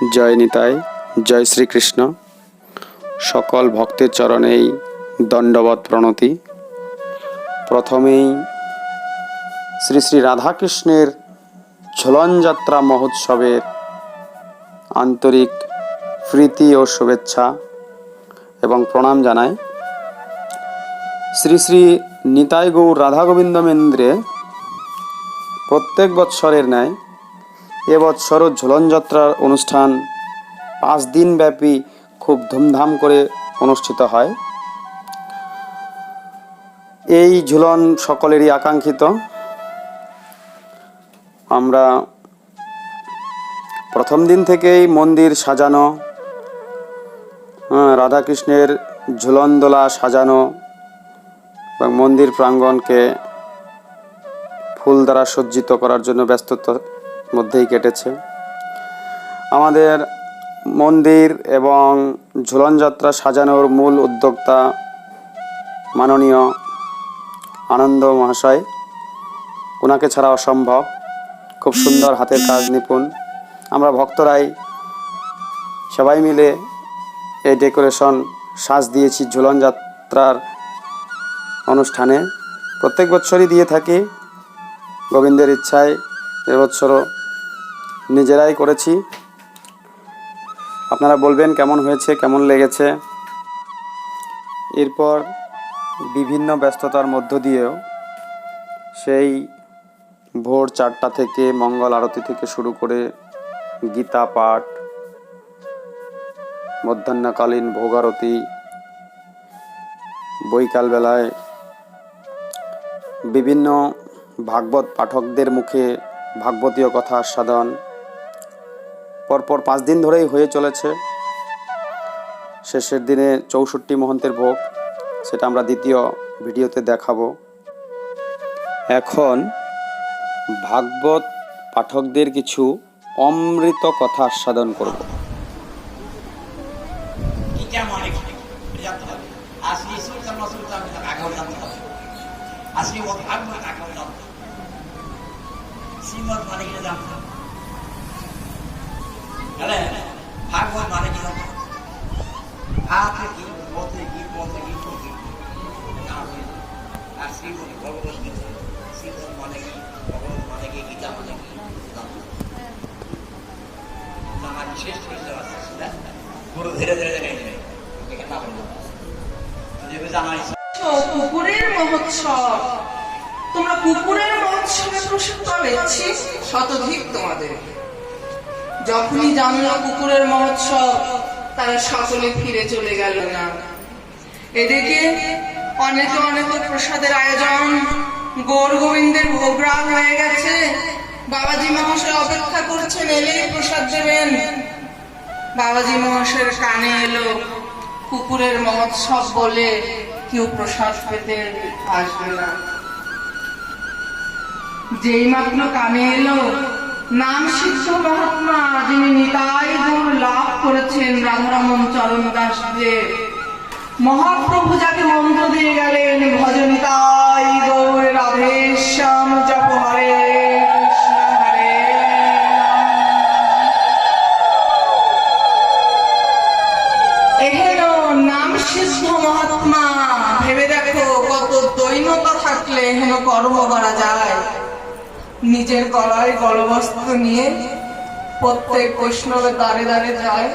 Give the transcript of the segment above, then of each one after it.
জয় নিতাই, জয় শ্রীকৃষ্ণ। সকল ভক্তের চরণেই দণ্ডবত প্রণতি। প্রথমেই শ্রী শ্রী রাধাকৃষ্ণের ঝুলনযাত্রা মহোৎসবের আন্তরিক প্রীতি ও শুভেচ্ছা এবং প্রণাম জানাই। শ্রী শ্রী নিতাই গৌর রাধা গোবিন্দ মেন্দ্রে প্রত্যেক বৎসরের ন্যায় এবৎসরও ঝুলনযাত্রার অনুষ্ঠান পাঁচ দিন ব্যাপী খুব ধুমধাম করে অনুষ্ঠিত হয়। এই ঝুলন সকলেরই আকাঙ্ক্ষিত। আমরা প্রথম দিন থেকেই মন্দির সাজানো হ্যাঁ, রাধাকৃষ্ণের ঝুলনদোলা সাজানো এবং মন্দির প্রাঙ্গণকে ফুল দ্বারা সজ্জিত করার জন্য ব্যস্ততার মধ্যেই কেটেছে। আমাদের মন্দির এবং ঝুলনযাত্রা সাজানোর মূল উদ্যোক্তা মাননীয় আনন্দ মহাশয়। ওনাকে ছাড়া অসম্ভব। খুব সুন্দর হাতের কাজ নিপুণ। আমরা ভক্তরাই সবাই মিলে এই ডেকোরেশন সাজ দিয়েছি ঝুলন যাত্রার অনুষ্ঠানে। প্রত্যেক বছরই দিয়ে থাকি। গোবিন্দের ইচ্ছায় এবছরও নিজেরাই করেছি। আপনারা বলবেন কেমন হয়েছে, কেমন লেগেছে। এরপর বিভিন্ন ব্যস্ততার মধ্য দিয়েও সেই ভোর চারটা থেকে মঙ্গল আরতি থেকে শুরু করে গীতা পাঠ, মধ্যাহ্নকালীন ভোগারতি বৈকালবেলায় বিভিন্ন ভাগবত পাঠকদের মুখে ভাগবতীয় কথা আস্বাদন পরপর পাঁচ দিন ধরেই হয়ে চলেছে। শেষের দিনে চৌষট্টি মহন্তের ভোগ, সেটা আমরা দ্বিতীয় ভিডিওতে দেখাবো। এখন ভাগবত পাঠকদের কিছু অমৃত কথা আস্বাদন করব। এটা মনে মানে তাহলে ভাগবত মানে কি হবে? ভাতে কি পথে কি পথে কি পথে আর শ্রীমদ ভগবত গীতা শ্রীমদ মানে কি? ভগবত মানে কি, গীতা মানে কি? আমার শেষ করে দেওয়া আছে গুরু ধীরে ধীরে ধীরে ধীরে এখানে না বলব। কুকুরের মহোৎসব। তোমরা কুকুরের মহোৎসবে প্রশিক্ষণ দিচ্ছি শতধিক তোমাদের। যখনই জানলো কুকুরের মহোৎসব, তারা সকলে ফিরে চলে গেল না। এদিকে অনেকে অনেক প্রসাদের আয়োজন, গৌর গোবিন্দের ভোগরাগ হয়ে গেছে। বাবাজি মহাশয় অপেক্ষা করছেন, এলেই প্রসাদ দেবেন। বাবাজি মহাশয়ের কানে এলো, কুকুরের মহোৎসব বলে কেউ প্রসাদ পেতে আসবে না। যেই মাত্র কানে এলো নাম সিদ্ধ মহাত্মা, যিনি নিতাই গুণ লাভ করেছেন রাধারমন চরণ দাস দেব মহাপ্রভু যাকে মন্ত্র দিয়ে গেলেন ভজনিতাই গৌর রাধে নিজের গলায় গলবস্ত্র নিয়ে প্রত্যেক বৈষ্ণবের দাঁড়ে দাঁড়ে যায়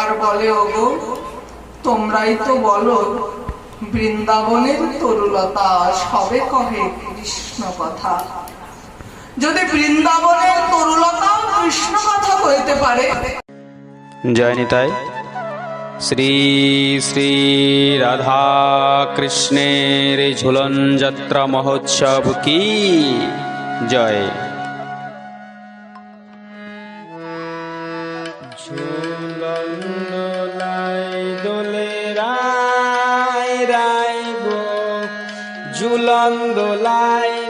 আর বলে, ওগো, তোমরাই তো বলো, বৃন্দাবনের তরুলতা সবে কহে কৃষ্ণ কথা। যদি বৃন্দাবনের তরুলতাও কৃষ্ণ কথা হইতে পারে, জয় নিতাই। শ্রী শ্রী রাধা কৃষ্ণের ঝুলন যাত্রা মহোৎসব কি? জয়। দোলে রায়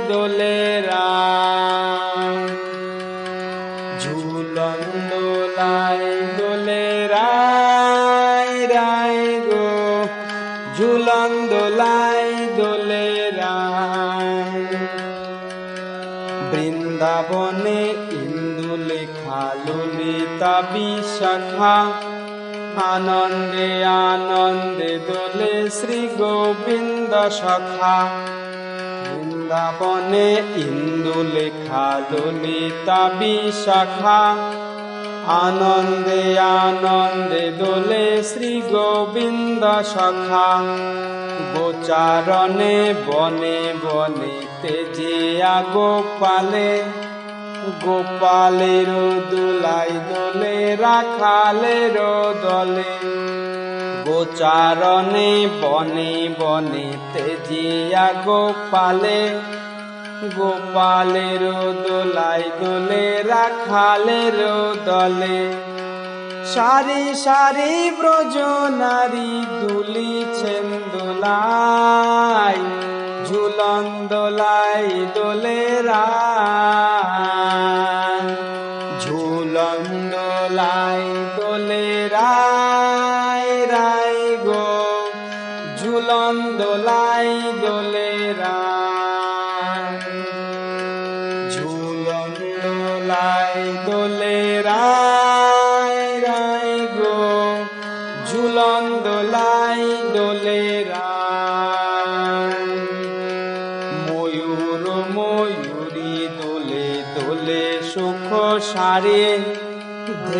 দোলে রায় বৃন্দাবনে ইন্দু লেখা লোল ললিতা বিশাখা আনন্দে আনন্দে দোলে শ্রী গোবিন্দ সখা বৃন্দাবনে ইন্দু লেখা ললিতা বিশাখা আনন্দে আনন্দে দোলে শ্রী গোবিন্দ সখা গোচারণে বনে বনে তেজিয়া গোপালে, গোপালের দোলাই দোলে রাখালের দলে গোচারণে বনে বনে তেজিয়া গোপালে, গোপালের দোলাই দোলে রাখালের দলে সারি সারি ব্রজ নারী দুলিছেন দোলাই। ঝুলন দোলাই দোলে ঝুলন দোলাই দোলে রায় গো। ঝুলন দোলাই দোলে ঝুলন দোলাই দোলে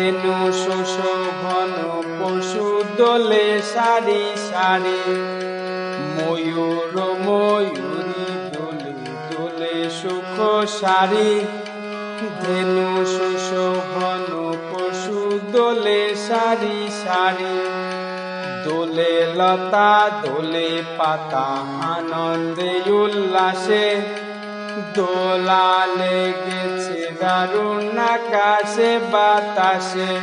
ধেনু শোষভন পশু দোলে সারি সারি। ময়ূর, ময়ূরী দোলে দোলে সুখ সারি। ধেনু শোষভন পশু দোলে সারি সারি। দোলে লতা, দোলে পাতা, আনন্দে উল্লাসে দোলা লেগেছে দারুণ আকাশে বাতাসে।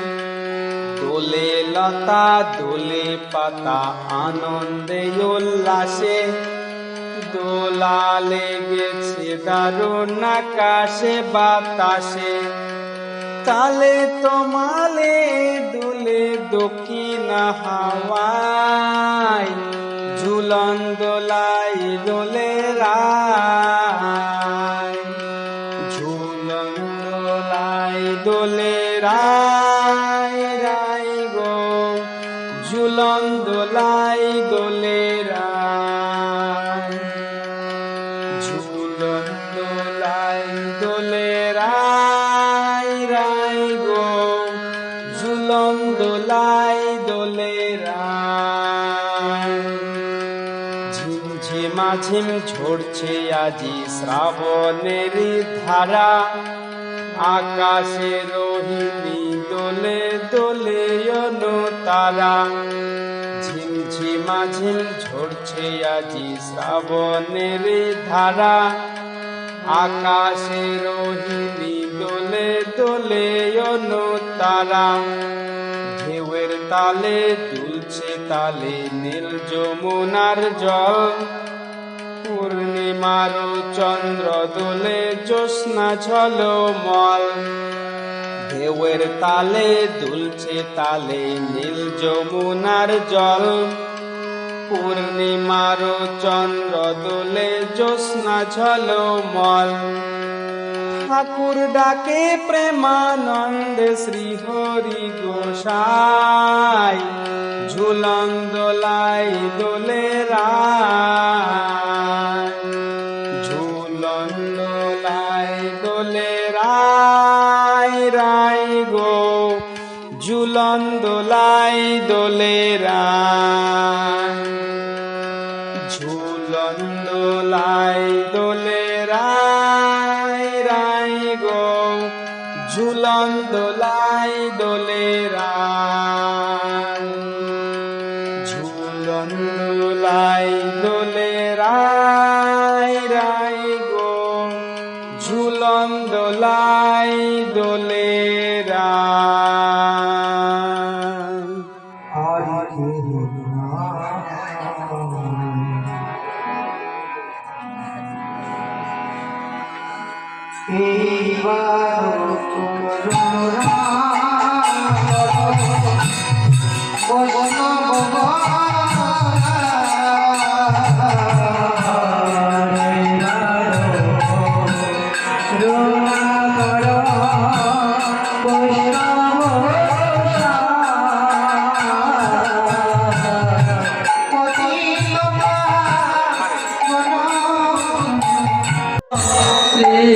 দোলে লতা, দোলে পাতা, আনন্দে উল্লাসে। দোলা লেগেছে দারুণ আকাশে বাতাসে। তালে তোমালে দুলে দক্ষিণ হাওয়ায়। ঝুলন দোলাই দোলে রায় ঝুলন দোলাই দোলে ঝিমঝিমা ঝিম ঝরছে আজি শ্রাবণের ধারা। আকাশে রোহিণী দোলে দোলে তারা ঝিমঝিমা ঝিম ঝরছে আজি শ্রাবণের ধারা। আকাশে রোহিণী দোলে দোলে অনু তারা ঢেউয়ের তালে দুলছে তালে নীল যমুনার জল। পূর্ণিমার চন্দ্র দোলে জ্যোৎস্না মল ঢেউয়ের তালে দুলছে তালে নীল যমুনার জল। পূর্ণিমার চন্দ্র দোলে জ্যোৎস্না ঝল মল। ঠাকুর ডাকে প্রেমানন্দ শ্রী হরি গোসাই। ঝুলন দোলাই দোলে ঝুলন দোলাই দোলে রায় রায় গো। ঝুলন দোলাই দোলে রায়। 그렇지.